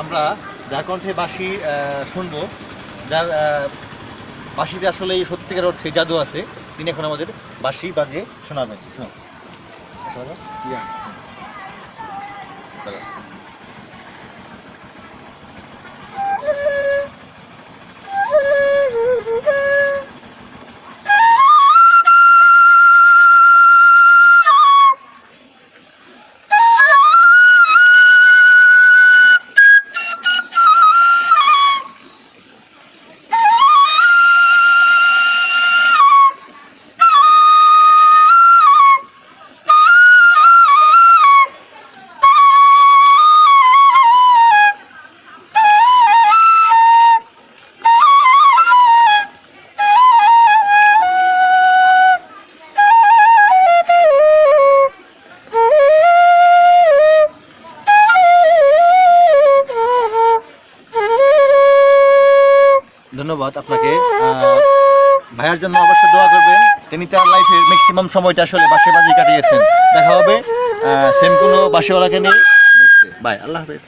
আমরা যার কণ্ঠে বাঁশি শুনব। যার বাসিতে বাঁশিতে আসলে এই সত্যিকার অর্থে জাদু আছে। তিনি এখন আমাদের বাঁশি বাজে শোনাবেন। শোনান। ধন্যবাদ আপনাকে। ভাইয়ার জন্য অবশ্যই দোয়া করবেন। তিনি তার লাইফের ম্যাক্সিমাম সময়টা আসলে বাসে বাজি কাটিয়েছেন। দেখা হবে সেম কোনো বাসেওয়ালাকে নেই বাই আল্লাহ হাফেজ।